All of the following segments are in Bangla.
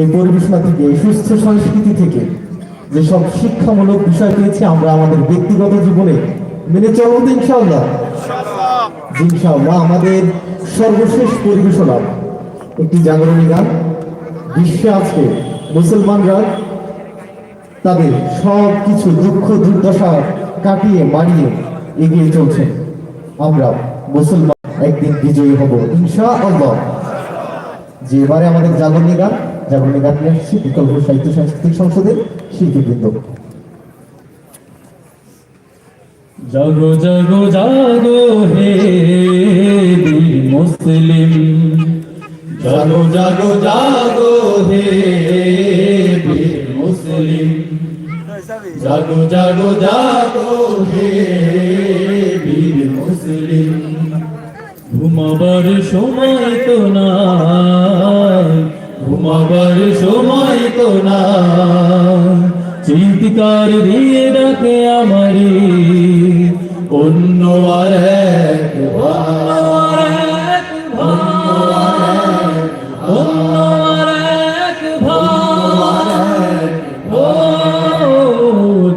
এই পরিবেশনা থেকে সুস্থ সংস্কৃতি থেকে যেসব শিক্ষামূলক বিষয় পেয়েছি আমরা আমাদের ব্যক্তিগত জীবনে মেনে চলব তো ইনশাআল্লাহ। ইনশাআল্লাহ আমাদের সর্বশেষ পরিবেশনা একটি জাগরণী গান। বিশ্বে আজকে মুসলমানরা তাদের সব কিছু দুঃখ, দুর্দশা কাটিয়ে মারিয়ে এগিয়ে চলছে। আমরা মুসলমান একদিন বিজয়ী হব ইনশা আল্লাহ যে এবারে আমাদের জাগরণী গান জাগরণী গান নিয়ে আসছি বিকল্প সাহিত্য সাংস্কৃতিক সংসদের শিল্পীবৃন্দ। জাগো জাগো জাগো হে মুসলিম। জাগো জাগো জাগো হে মুসলিম। জাগো জাগো জাগো হে মুসলিম। ঘুমাবার সময় তো নাই। ঘুমাবার সময় তো নাই চিৎকার দিয়ে ডাকে আমারি। অন্য আর এক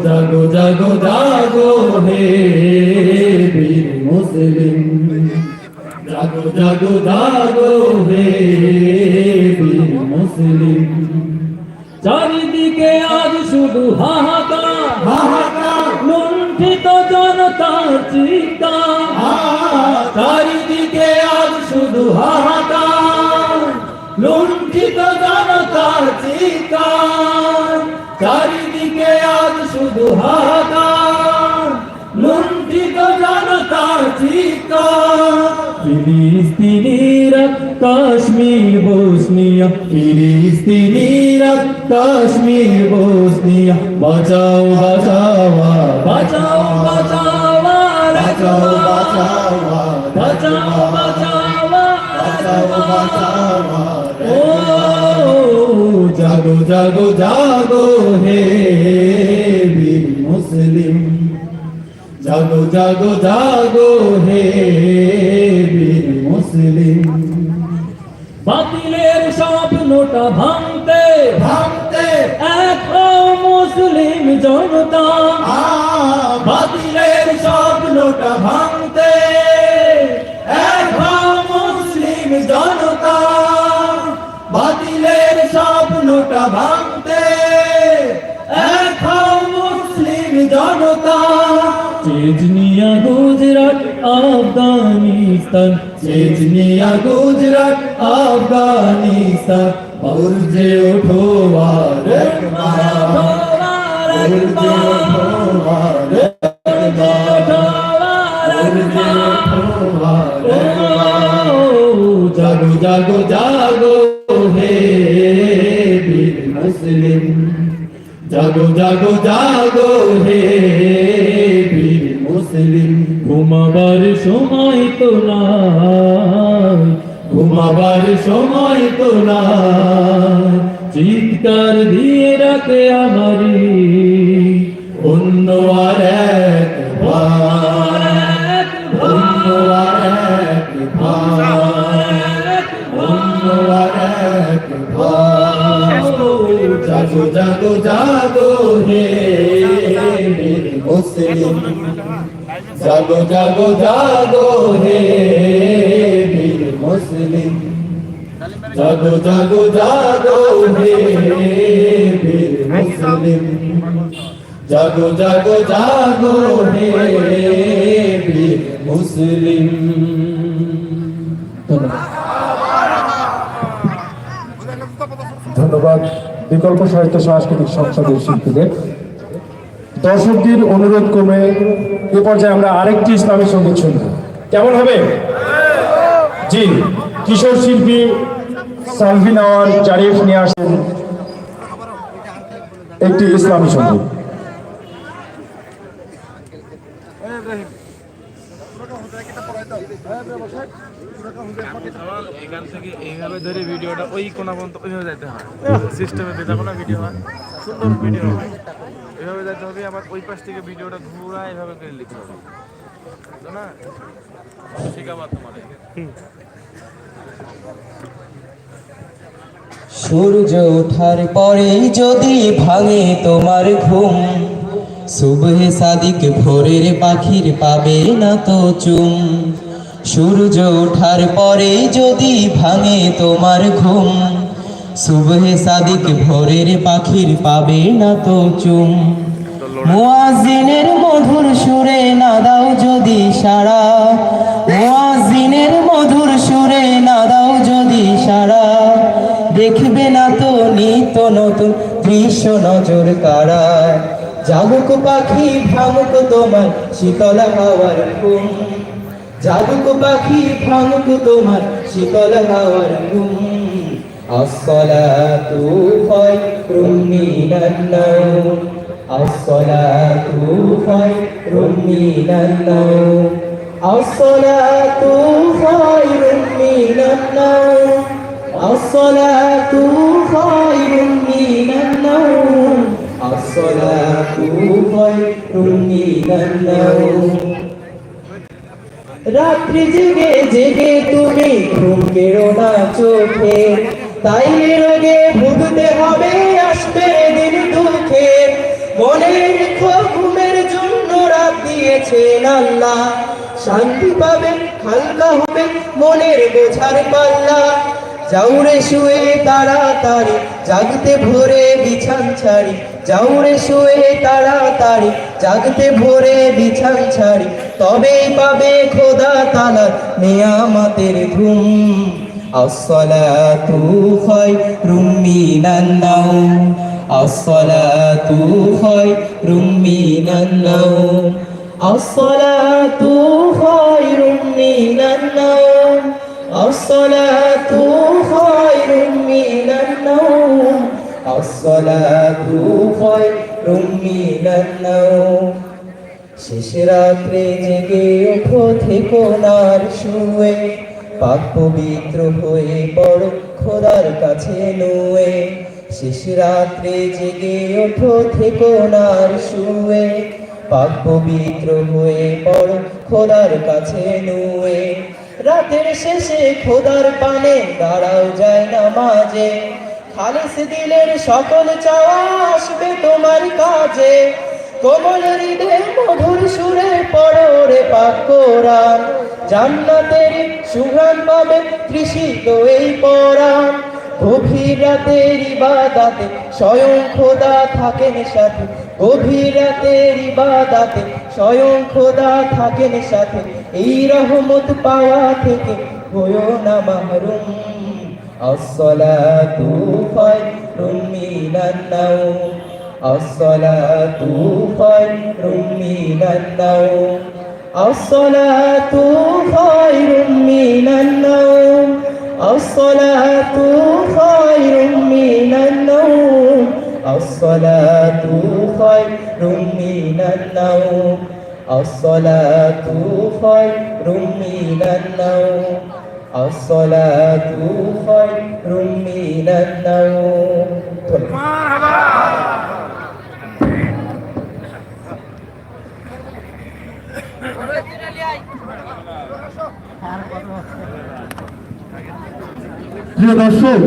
জাগো জাগো জাগো হে বীর মুসলিম। জাগো জাগো জাগো হে মুসলিম চারিদিকে আজ শুধু হাহাকার। ফিলিস্তিনিরা কাশ্মীর, বসনিয়া। ফিলিস্তিনিরা কাশ্মীর, বসনিয়া। বাঁচাও বাঁচাওয়া বাঁচাও বাঁচাওয়া বাঁচাও বাঁচাওয়া বাঁচাও বাঁচাওয়া বাঁচাও ও, জাগো জাগো জাগো, হে জাগো জাগো জাগো হে বীর মুসলিম। বাতিলের স্বপ্নটা ভাঙতে ভাঙতে। ও মুসলিম জনতা। বাতিলের স্বপ্নটা ভাঙতে ও মুসলিম জনতা। বাতিলের স্বপ্নটা ভাঙতে। চেজনিয়া গুজরাট, আফগানিস্তান। চেজনিয়া গুজরাট, আফগানিস্তান। উর্জে ওঠো আর উর্জে ওঠো আর জাগো জাগো জাগো হে বীর মুসলিম। জাগো জাগো জাগো হে বীর মুসলিম ঘুমাবার সময় তো নাই ঘুমাবার সময় তো নাই। চিৎকার দিয়ে রাখে আমারি। মুসলিম জাগো জাগো জাগো, হে বীর মুসলিম। জাগো জাগো জাগো, হে বীর মুসলিম। জাগো জাগো জাগো, হে বীর মুসলিম। ধন্যবাদ। বিকল্প সাহিত্য সাংস্কৃতিক সংসদের শিল্পীদের। দর্শকদের অনুরোধ ক্রমে এ পর্যায়ে আমরা আরেকটি ইসলামী সংগীত শুনব। কেমন হবে? জি, কিশোর শিল্পী সালভিন আওয়ার জারিফ নিয়ে আসেন একটি ইসলামী সংগীত। ভিডিওটা ওই কোনা পর্যন্ত ওইভাবে যেতে হয়। সিস্টেমে যেটা কোনো ভিডিও হয়। সুন্দর ভিডিও হয়। এভাবে যেতে হবে, আবার ওই পাশ থেকে ভিডিওটা ঘুরা এভাবে করে লিখতে হবে। না? শেখাবার তোমার সূর্য ওঠার পরেই যদি ভাঙে তোমার ঘুম সুবহে সাদিক ভোরের পাখির পাবে না তো চুম। সূর্য ওঠার পরেই যদি ভাঙে তোমার ঘুম সুবহে সাদিক ভোরের পাখির পাবে না তো চুম। মুয়াজিনের মধুর সুরে না দাও যদি সারা মুয়াজিনের মধুর সুরে না দাও যদি সারা দেখবে না তো নিত নতুন দৃশ্য নজর কারা জাগুক পাখি, ভাঙুক তোমার শীতল হাওয়ার ঘুম। জাগুক পাখি, ভাঙুক তোমার শীতল হাওয়ার ঘুম। আসসালাতু খায়রুম মিনান নাওম। আসসালাতু খায়রুম মিনান নাওম। আসসালাতু খায়রুম মিনান নাওম। আসসালাতু খায়রুম মিনান নাওম। আসসালাতু খায়রুম মিনান নাওম। রাত্রি জেগে জেগে তুমি ঘুম কেড়ো না চোখে। তাই রোগে ভুগতে হবে, আসবে দিন দুঃখে। মনে রেখো ঘুমের জন্য রাত দিয়েছেন আল্লাহ। শান্তি পাবে হালকা হবে মনের বোঝার পাল্লা। যাউরে শুয়ে তাড়াতাড়ি, জাগতে ভোরে বিছান ছাড়ি। যাউরে শুয়ে তাড়াতাড়ি, জাগতে ভোরে বিছান ছাড়ি। তবেই পাবে খোদা তালা নিয়ামতের ঘুম আসসালাতু খায়রুম মিনান নাওম। আসসালাতু খায়রুম মিনান নাওম। আসসালাতু খায়রুম মিনান নাওম। আসসালাতু খায়রুম মিনান নাওম। আসসালাতু খায়রুম মিনান নাওম। শেষ রাত্রে জেগে ওঠো থেকো নার শুয়ে। পাক পবিত্র হয়ে পড়, খোদার কাছে নুয়ে। শেষ রাত্রে জেগে ওঠো থেকো নার শুয়ে। পাক পবিত্র হয়ে পড়, খোদার কাছে নুয়ে। রাতের শেষে খোদার পানে দাঁড়াও যায় না মাঝে খালিস দিলের সকল চাওয়া আসবে তোমার কাজে। কোমল হৃদয়ে মধুর সুরে পড়ো রে পাক কোরআন জান্নাতের সুঘ্রাণ পাবে তৃষিত এই পরাণ গভীর রাতের ইবাদাতে স্বয়ং খোদা থাকেন সাথে। গভীর রাতের ইবাদাতে স্বয়ং খোদা থাকেন সাথে। এই রহমত পাওয়া থেকে হয়েও না মাহরুম। আসসালাতু খায়রুম মিনান নাওম। আসসালাতু খায়রুম মিনান নাওম আসসালাতু খায়রুম মিনান নাওম আসসালাতু খায়রুম মিনান নাওম আসসালাতু খায়রুম মিনান নাওম আসসালাতু খায়রুম মিনান নাওম আসসালাতু খায়রুম মিনান নাওম প্রিয় দর্শক